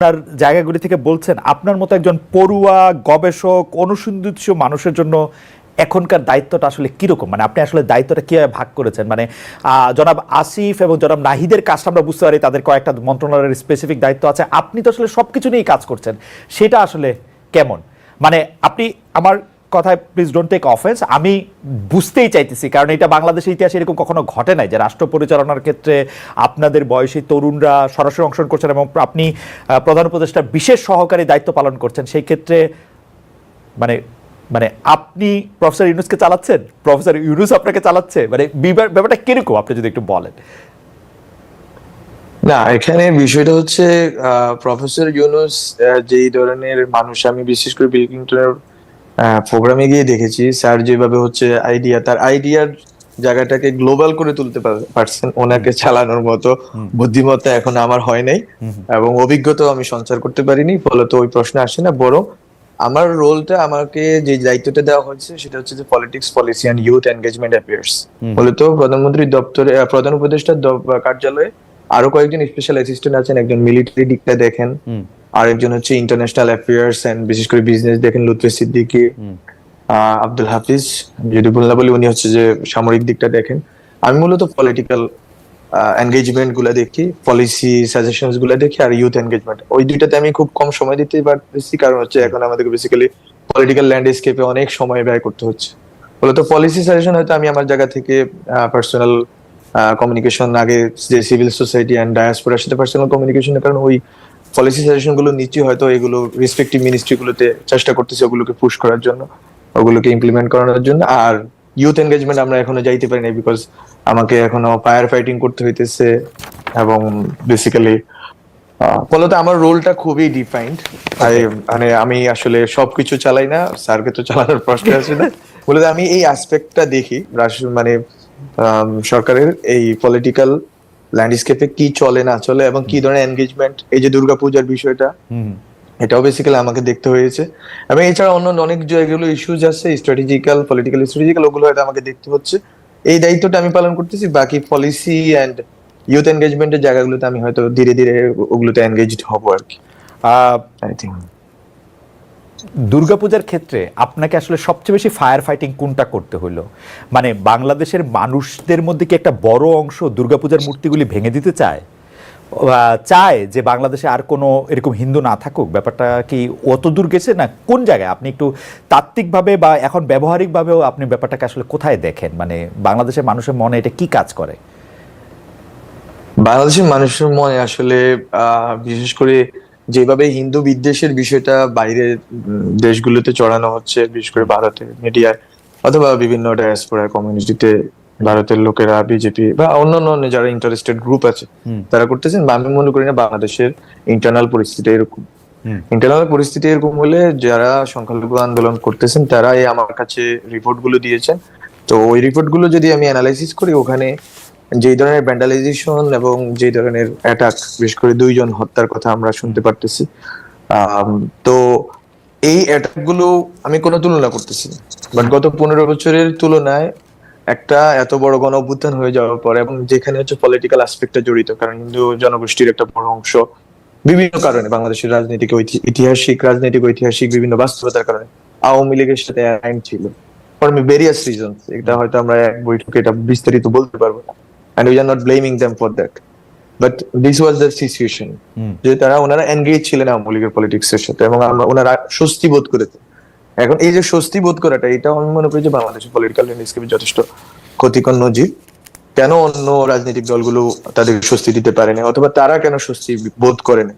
আপনার জায়গাগুলি থেকে বলছেন, আপনার মতো একজন পড়ুয়া, গবেষক অনুসন্ধিত মানুষের জন্য এখনকার দায়িত্বটা আসলে কীরকম? মানে আপনি আসলে দায়িত্বটা কীভাবে ভাগ করেছেন? মানে জনাব আসিফ এবং জনাব নাহিদের কাজটা আমরা বুঝতে পারি, তাদের কয়েকটা মন্ত্রণালয়ের স্পেসিফিক দায়িত্ব আছে। আপনি তো আসলে সব কিছু নিয়েই কাজ করছেন। সেটা আসলে কেমন? মানে আপনি আমার কথায় প্লিজ ডোন্ট টেক অফেন্স আমি বুঝতেই চাইতেছি, কারণ এটা বাংলাদেশের ইতিহাসে এরকম কখনো ঘটে নাই যে রাষ্ট্র পরিচালনার ক্ষেত্রে আপনাদের বয়সী তরুণরা সরাসরি অংশগ্রহণ করছেন এবং আপনি প্রধান উপদেষ্টার বিশেষ সহকারী দায়িত্ব পালন করছেন, সেই ক্ষেত্রে মানে মানে আপনি প্রফেসর ইউনুসকে চালাচ্ছেন? প্রফেসর ইউনুস আপনাকে চালাচ্ছে? মানে ব্যাপারটা কীরকম আপনি যদি একটু বলেন? না, এখানে বিষয়টা হচ্ছে প্রফেসর ইউনুস যেই ধরনের মানুষ, আমি বিশেষ করে বিল ক্লিন্টনের প্রোগ্রামে গিয়ে দেখেছি। স্যার যেভাবে হচ্ছে আইডিয়া তার আইডিয়ার জায়গাটাকে গ্লোবাল করে তুলতে পারছেন ওনাকে চালানোর মতো বুদ্ধিমত্তা এখন আমার হয় নাই এবং অভিজ্ঞতাও আমি সঞ্চার করতে পারিনি ফলত ওই প্রশ্ন আসে না। বরং আমার রোলটা আমাকে যে দায়িত্বটা দেওয়া হয়েছে সেটা হচ্ছে যে politics policy and youth engagement affairs মূলত প্রধানমন্ত্রী দপ্তরে প্রধান উপদেষ্টার কার্যালয়ে আরও কয়েকজন স্পেশাল অ্যাসিস্ট্যান্ট আছেন একজন মিলিটারি দিকটা দেখেন। আরেকজন হচ্ছে ইন্টারন্যাশনাল অ্যাফেয়ার্স এন্ড বিশেষ করে বিজনেস দেখেন লুৎফে সিদ্দিকি আব্দুল হাফিজ। যদি বললা বলি উনি হচ্ছে যে সামরিক দিকটা দেখেন। আমি মূলত পলিটিক্যাল এনগেজমেন্টগুলা দেখি পলিসি সাজেশনগুলা দেখি আর ইউথ এনগেজমেন্ট ওই দুইটাতে আমি খুব কম সময় দিতে পারতেছি কারণ হচ্ছে এখন আমাদেরকে বেসিক্যালি পলিটিক্যাল ল্যান্ডস্কেপে অনেক সময় ব্যয় করতে হচ্ছে। মূলত পলিসি সাজেশন হয়তো আমি আমার জায়গা থেকে পার্সোনাল কমিউনিকেশন আগে যে সিভিল সোসাইটি অ্যান্ড ডায়াসপোরার সাথে পার্সোনাল কমিউনিকেশনের কারণে ওই পলিসি সাজেশনগুলো নিচ্ছি হয়তো এগুলো রেসপেক্টিভ মিনিস্ট্রি গুলোতে চেষ্টা করতেছি ওগুলোকে পুশ করার জন্য ওগুলোকে ইমপ্লিমেন্ট করানোর জন্য। আর ইউথ এনগেজমেন্ট আমরা এখনও যাইতে পারি না বিকজ আমাকে এখনও ফায়ার ফাইটিং করতে হইতেছে এবং বেসিক্যালি ফলত আমার রোলটা খুবই ডিফাইন্ড মানে আমি আসলে সবকিছু চালাই না স্যারকে তো চালানোর প্রশ্ন আছে না। মূলত আমি এই অ্যাসপেক্টটা দেখি মানে সরকারের এই পলিটিক্যাল ল্যান্ডস্কেপে কি চলে না চলে এবং কি ধরনের এনগেজমেন্ট এই যে দুর্গাপূজার বিষয়টা এটাও বেসিক্যালি আমাকে দেখতে হয়েছে। এবং এছাড়া অন্য অনেক যেগুলো ইস্যুজ আছে স্ট্র্যাটেজিক্যাল পলিটিক্যাল স্ট্র্যাটেজিক্যাল ওগুলো হয়তো আমাকে দেখতে হচ্ছে। এই দায়িত্বটা আমি পালন করতেছি বাকি পলিসি অ্যান্ড ইউথ এনগেজমেন্টের জায়গাগুলোতে আমি হয়তো ধীরে ধীরে ওগুলোতে এনগেজড হব আর কি। আহ, আই থিঙ্ক দুর্গাপূজার ক্ষেত্রে আপনাকে আসলে সবচেয়ে বেশি ফায়ার ফাইটিং কোনটা করতে হলো মানে বাংলাদেশের মানুষদের মধ্যে কি একটা বড় অংশ দুর্গাপূজার মূর্তিগুলি ভেঙে দিতে চায়? চায় যে বাংলাদেশে আর কোনো এরকম হিন্দু না থাকুক? ব্যাপারটা কি অত দূর গেছে না কোন জায়গায়? আপনি একটু তাত্ত্বিকভাবে বা এখন ব্যবহারিকভাবেও আপনি ব্যাপারটাকে আসলে কোথায় দেখেন? মানে বাংলাদেশের মানুষের মনে এটা কি কাজ করে? বাংলাদেশের মানুষের মনে আসলে বিশেষ করে যেভাবে হিন্দু বিদ্বেষের বিষয়টা বাইরে দেশগুলোতে চড়ানো হচ্ছে বিশেষ করে ভারতের মিডিয়ায় অথবা বিভিন্ন ডায়াসপোরা কমিউনিটিতে ভারতের লোকেরা বিজেপি বা অন্যান্য অন্য যারা ইন্টারেস্টেড গ্রুপ আছে তারা করতেছেন। বা আমি মনে করি না বাংলাদেশের ইন্টারনাল পরিস্থিতি এরকম। ইন্টারনাল পরিস্থিতি এরকম হলে যারা সংখ্যালঘু আন্দোলন করতেছেন তারা এই আমার কাছে রিপোর্টগুলো দিয়েছেন। তো ওই রিপোর্টগুলো যদি আমি অ্যানালাইসিস করি ওখানে যেই ধরনের ভ্যান্ডালাইজেশন এবং যে ধরনের অ্যাটাক বিশেষ করে দুইজন হত্যার কথা আমরা শুনতে পারতেছি। তো এই অ্যাটাকগুলো আমি কোনো তুলনা করতেছি বাট গত পনেরো বছরের তুলনায় একটা এত বড় গণ অভ্যুত্থান হয়ে যাওয়ার পর এবং যেখানে হচ্ছে পলিটিক্যাল অ্যাসপেক্টটা জড়িত, কারণ হিন্দু জনগোষ্ঠীর একটা বড় অংশ বিভিন্ন কারণে, বাংলাদেশের রাজনৈতিক ঐতিহাসিক রাজনৈতিক, ঐতিহাসিক বিভিন্ন বাস্তবতার কারণে আওয়ামী লীগের সাথে আইন ছিল। ফর ভেরিয়াস রিজন এটা হয়তো আমরা এক বৈঠকে এটা বিস্তারিত বলতে পারব না। And we are not blaming them for that but this was the situation. যে তারা ওনারা এনগেজ ছিলেন আওয়ামী লীগের পলিটিক্স এর সাথে এবং আমরা ওনারা স্বস্তি বোধ করেছে এখন এই যে স্বস্তি বোধ করাটা এটা আমি মনে করি যে বাংলাদেশের পলিটিক্যাল ল্যান্ডস্কেপে যথেষ্ট ক্ষতিকর নজির। কেন অন্য রাজনৈতিক দলগুলো তাদের স্বস্তি দিতে পারে না অথবা তারা কেন স্বস্তি বোধ করে না।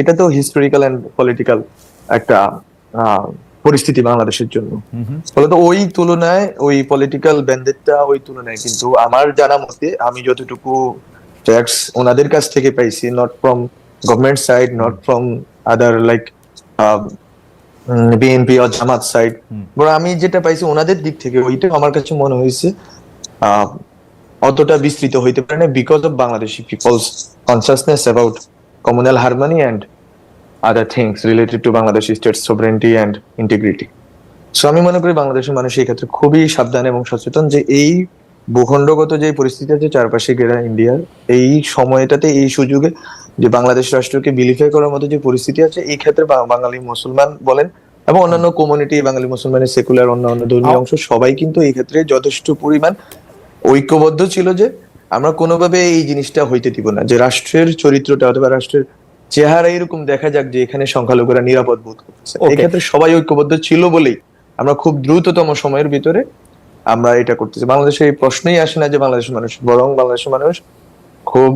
এটা তো হিস্টোরিক্যাল এন্ড পলিটিক্যাল একটা পরিস্থিতি বাংলাদেশের জন্য ফলত ওই তুলনায় ওই পলিটিক্যাল ব্যান্ডেটটা ওই তুলনায় কিন্তু আমার জানা মতে আমি যতটুকু ট্যাক্স ওনাদের কাছ থেকে পাইছি not from government side not from other like BNP or Jamaat side. বরং আমি যেটা পাইছি ওনাদের দিক থেকে ওইটা আমার কাছে মনে হয়েছে অতটা বিস্তৃত হইতে পারে না because of Bangladeshi peoples consciousness about communal harmony and other things related to Bangladesh state sovereignty and integrity so আমি মনে করি বাংলাদেশের মানুষ এই ক্ষেত্রে খুবই সাবধান এবং সচেতন যে এই ভূখণ্ডগত যে পরিস্থিতি আছে, চারপাশে ঘেরা ইন্ডিয়ার এই সময়টাতে, এই সুযোগে যে বাংলাদেশ রাষ্ট্রকে বিলিফাই করার মতো যে পরিস্থিতি আছে, এই ক্ষেত্রে বাঙালি মুসলমান বলেন এবং অন্যান্য কমিউনিটি বাঙালি মুসলমানের সেকুলার অন্যান্য ধর্মীয় অংশ, সবাই কিন্তু এই ক্ষেত্রে যথেষ্ট পরিমাণ ঐক্যবদ্ধ ছিল যে আমরা কোনোভাবে এই জিনিসটা হইতে দিব না, যে রাষ্ট্রের চরিত্রটা অথবা রাষ্ট্রের চেহারা এরকম দেখা যাক যে এখানে সংখ্যালঘুরা নিরাপদ বোধ করছে এই Okay. ক্ষেত্রে সবাই ঐক্যবদ্ধ ছিল বলেই আমরা খুব দ্রুততম সময়ের ভিতরে আমরা এটা করতেছি। বাংলাদেশে এই প্রশ্নই আসে না যে বাংলাদেশের মানুষ বরং বাংলাদেশের মানুষ খুব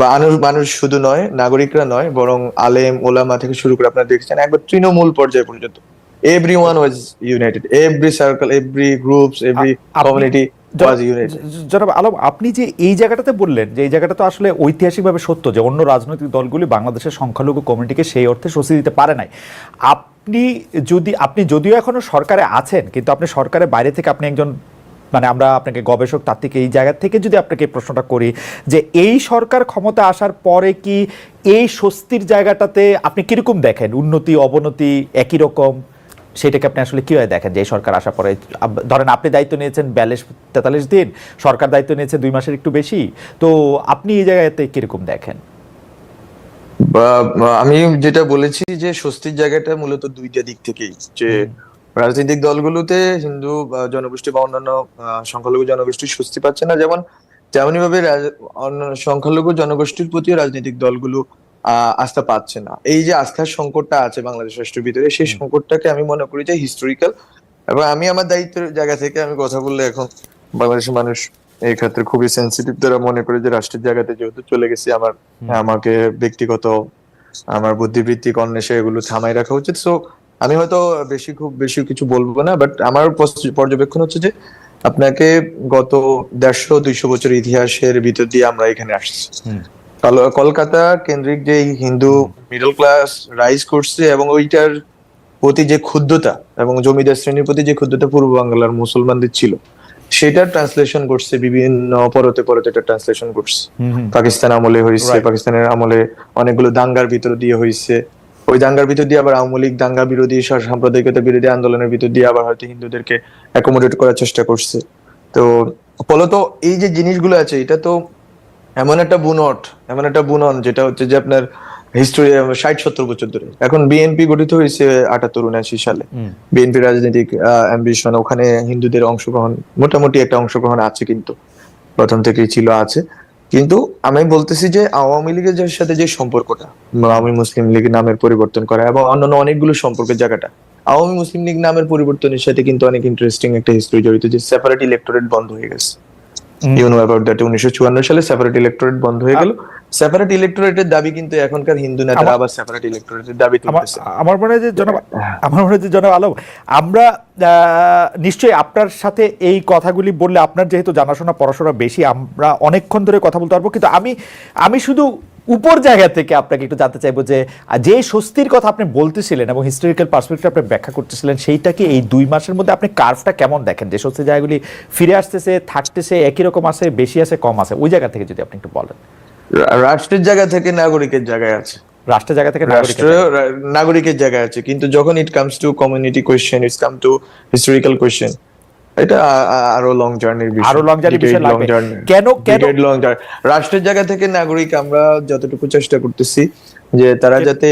বা মানুষ শুধু নয় নাগরিকরা নয় বরং আলেম ওলামা থেকে শুরু করে আপনারা দেখছেন একবার তৃণমূল পর্যায়ে পর্যন্ত। Everyone was united every circle every groups every community জনাব আলম আপনি যে এই জায়গাটাতে বললেন যে এই জায়গাটা তো আসলে ঐতিহাসিকভাবে সত্য যে অন্য রাজনৈতিক দলগুলি বাংলাদেশের সংখ্যালঘু কমিউনিটিকে সেই অর্থে স্বস্তি দিতে পারে নাই। আপনি যদি আপনি যদিও এখনও সরকারে আছেন কিন্তু আপনি সরকারের বাইরে থেকে আপনি একজন মানে আমরা আপনাকে গবেষক তাত্ত্বিক এই জায়গা থেকে যদি আপনাকে প্রশ্নটা করি যে এই সরকার ক্ষমতা আসার পরে কি এই স্বস্তির জায়গাটাতে আপনি কীরকম দেখেন? উন্নতি অবনতি একই রকম? সেটাকে আপনি আসলে কীভাবে দেখেন যে সরকার আসার পরে? ধরেন আপনি দায়িত্ব নিয়েছেন বিয়াল্লিশ তেতাল্লিশ দিন সরকার দায়িত্ব নিয়েছে দুই মাসের একটু বেশি তো আপনি এই জায়গাতে কীরকম দেখেন? আমি যেটা বলেছি যে স্বস্তির জায়গাটা মূলত দুইটা দিক থেকেই যে রাজনৈতিক দলগুলোতে হিন্দু জনগোষ্ঠী বা অন্যান্য সংখ্যালঘু জনগোষ্ঠী স্বস্তি পাচ্ছে না। যেমন তেমনি ভাবে সংখ্যালঘু জনগোষ্ঠীর প্রতিও রাজনৈতিক দলগুলো আস্থা পাচ্ছে না। এই যে আস্থার সংকটটা আছে বাংলাদেশ রাষ্ট্রের ভিতরে সেই সংকটটাকে আমি মনে করি যে হিস্টোরিক্যাল এবং আমি আমার দায়িত্বের জায়গা থেকে আমি কথা বললে এখন বাংলাদেশের মানুষ এই ক্ষেত্রে খুবই সেন্সিটিভ তারা মনে করে যে রাষ্ট্রের জায়গাতে যেহেতু চলে গেছি আমার আমাকে ব্যক্তিগত আমার বুদ্ধিবৃত্তিক অন্বেষে এগুলো থামাই রাখা উচিত। সো আমি হয়তো বেশি খুব বেশি কিছু বলব না বাট আমার পর্যবেক্ষণ হচ্ছে যে আপনাকে গত দেড়শো দুইশো বছর ইতিহাসের ভিতর দিয়ে আমরা এখানে আসছি। কলকাতা কেন্দ্রিক যে হিন্দু মিডল ক্লাস রাইজ করছে এবং ওইটার প্রতি যে ক্ষুদ্রতা এবং জমিদার শ্রেণির প্রতি যে ক্ষুদ্রতা পূর্ব বাংলার মুসলমানদের ছিল সেটার ট্রান্সলেশন করছে বিভিন্ন পরতে পরতে এটা ট্রান্সলেশন করছে। পাকিস্তান আমলে হয়েছে পাকিস্তানের আমলে অনেকগুলো দাঙ্গার ভিতর দিয়ে হয়েছে। ওই দাঙ্গার ভিতর দিয়ে আবার আওয়ামী লীগ দাঙ্গা বিরোধী সাম্প্রদায়িকতা বিরোধী আন্দোলনের ভিতর দিয়ে আবার হয়তো হিন্দুদেরকে অ্যাকোমোডেট করার চেষ্টা করছে। তো ফলত এই যে জিনিসগুলো আছে এটা তো এমন একটা বুনট এমন একটা বুনন যেটা হচ্ছে যে আপনার হিস্টোরি ষাট সত্তর বছর ধরে। এখন বিএনপি গঠিত হয়েছে আটাত্তর উনআশি সালে। বিএনপি রাজনৈতিক অ্যাম্বিশন ওখানে হিন্দুদের অংশগ্রহণ মোটামুটি একটা অংশগ্রহণ আছে কিন্তু। প্রথম থেকেই ছিল আছে। কিন্তু আমি বলতেছি যে আওয়ামী লীগের যার সাথে যে সম্পর্কটা আওয়ামী মুসলিম লীগ নামের পরিবর্তন করা এবং অন্যান্য অনেকগুলো সম্পর্কের জায়গাটা আওয়ামী মুসলিম লীগ নামের পরিবর্তনের সাথে কিন্তু অনেক ইন্টারেস্টিং একটা হিস্ট্রি জড়িত যে সেপারেট ইলেকটোরেট বন্ধ হয়ে গেছে। ইউ নো অ্যাবাউট দ্যাট উনিশশো চুয়ান্ন সালে সেপারেট ইলেকটোরেট বন্ধ হয়ে গেল। সেপারেট ইলেকটোরেটের দাবি কিন্তু এখনকার হিন্দু নেতারা আবার সেপারেট ইলেকটোরেটের দাবি আমার তুলতেছে। আমার মনে হয় যে জনাব আমার মনে হয় যে জনাব আলম আমরা নিশ্চয়ই আপনার সাথে এই কথাগুলি বললে আপনার যেহেতু জানাশোনা পড়াশোনা বেশি আমরা অনেকক্ষণ ধরে কথা বলতে পারব। কিন্তু আমি আমি শুধু উপর জায়গা থেকে আপনাকে একটু জানতে চাইব যে যে স্বস্তির কথা আপনি বলতেছিলেন এবং হিস্টোরিক্যাল পার্সপেক্টিভ আপনি ব্যাখ্যা করতেছিলেন সেইটাকে এই দুই মাসের মধ্যে আপনি কার্ভটা কেমন দেখেন? যে স্বস্তির জায়গাগুলি ফিরে আসতেছে থাকতেছে একই রকম আছে বেশি আছে কম আছে ওই জায়গা থেকে যদি আপনি একটু বলেন। রাষ্ট্রের জায়গা থেকে নাগরিকের জায়গায় আছে। রাষ্ট্রের জায়গা থেকে নাগরিকের রাষ্ট্র নাগরিকের জায়গায় আছে কিন্তু যখন it comes to community question it's come to historical question এটা আরও লং জার্নির বিষয়। আরও long journey বিষয় লাগবে। কেন- কেন- লং জার্নি রাষ্ট্রের জায়গা থেকে নাগরিক আমরা যতটুকু চেষ্টা করতেছি যে তারা যাতে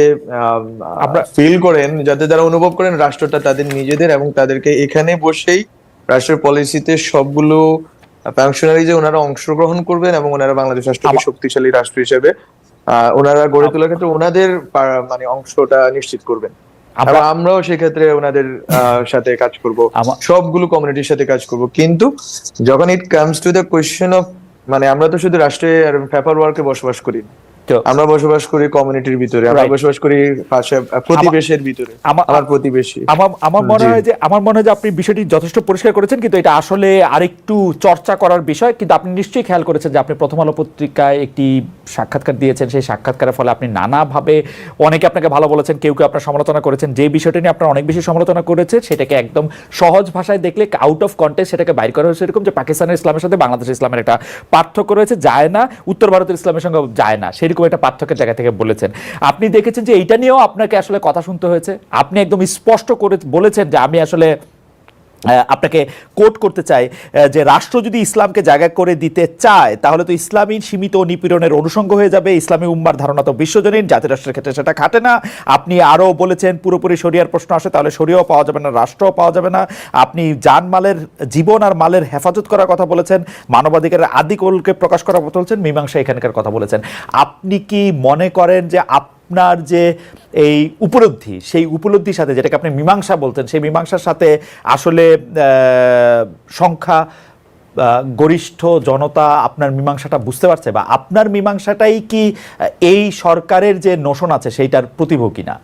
আমরা- ফিল করেন যাতে তারা অনুভব করেন রাষ্ট্রটা তাদের নিজেদের এবং তাদেরকে এখানে বসেই রাষ্ট্রের পলিসিতে সবগুলো ফাংশনারি যে ওনারা অংশগ্রহণ করবেন এবং ওনারা বাংলাদেশ রাষ্ট্রকে শক্তিশালী রাষ্ট্র হিসেবে আহ, ওনারা গড়ে তোলার ক্ষেত্রে ওনাদের মানে অংশটা নিশ্চিত করবেন। আমরাও সেক্ষেত্রে ওনাদের আহ, সাথে কাজ করব। সবগুলো কমিউনিটির সাথে কাজ করব। কিন্তু যখন it comes to the question of মানে আমরা তো শুধু রাষ্ট্রে পেপার ওয়ার্কে বসবাস করি আমরা বসবাস করি কমিউনিটির ভিতরে আমরা বসবাস করি পাশে প্রতিবেশের ভিতরে আমার প্রতিবেশী। আমার আমার মনে হয় যে আমার মনে হয় যে আপনি বিষয়টি যথেষ্ট পরিষ্কার করেছেন কিন্তু এটা আসলে আরেকটু চর্চা করার বিষয় কিন্তু আপনি নিশ্চয়ই খেয়াল করেছেন যে আপনি প্রথম আলো পত্রিকায় একটি সাক্ষাৎকার দিয়েছেন সেই সাক্ষাৎকারের ফলে আপনি নানাভাবে অনেকে আপনাকে ভালো বলেছেন কেউ কেউ আপনার সমালোচনা করেছেন যে বিষয়টা নিয়ে আপনার অনেক বেশি সমালোচনা করেছে সেটাকে একদম সহজ ভাষায় দেখলে আউট অফ কন্টেক্ট সেটাকে বাইর করা হয়েছে এরকম যে পাকিস্তানের ইসলামের সাথে বাংলাদেশের ইসলামের একটা পার্থক্য রয়েছে যায় না উত্তর ভারতের ইসলামের সঙ্গে যায় না সেরকম একটা পার্থক্যের জায়গা থেকে বলেছেন। আপনি দেখেছেন যে এইটা নিয়েও আপনাকে আসলে কথা শুনতে হয়েছে। আপনি একদম স্পষ্ট করে বলেছেন যে আমি আসলে আপনাকে কোট করতে চাই যে রাষ্ট্র যদি ইসলামকে জায়গা করে দিতে চায়, তাহলে তো ইসলামী সীমিত নিপীড়নের অনুষঙ্গ হয়ে যাবে। ইসলামী উম্মার ধারণা তো বিশ্বজনীন জাতিরাষ্ট্রের ক্ষেত্রে সেটা খাটে না। আপনি আরও বলেছেন, পুরোপুরি শরিয়ার প্রশ্ন আসে, তাহলে শরিয়াও পাওয়া যাবে না, রাষ্ট্রও পাওয়া যাবে না। আপনি জানমালের জীবন আর মালের হেফাজত করার কথা বলেছেন, মানবাধিকারের আদিকলকে প্রকাশ করার কথা বলেছেন, মীমাংসা এখানকার কথা বলেছেন। আপনি কি মনে করেন যে আপনার যে এই উপলব্ধি, সেই উপলব্ধির সাথে যেটাকে আপনি মীমাংসা বলতেন, সেই মীমাংসার সাথে আসলে সংখ্যা গরিষ্ঠ জনতা আপনার মীমাংসাটা বুঝতে পারছে বা আপনার মীমাংসাটাই কি এই সরকারের যে নোশন আছে, সেইটার প্রতিভ কিনা?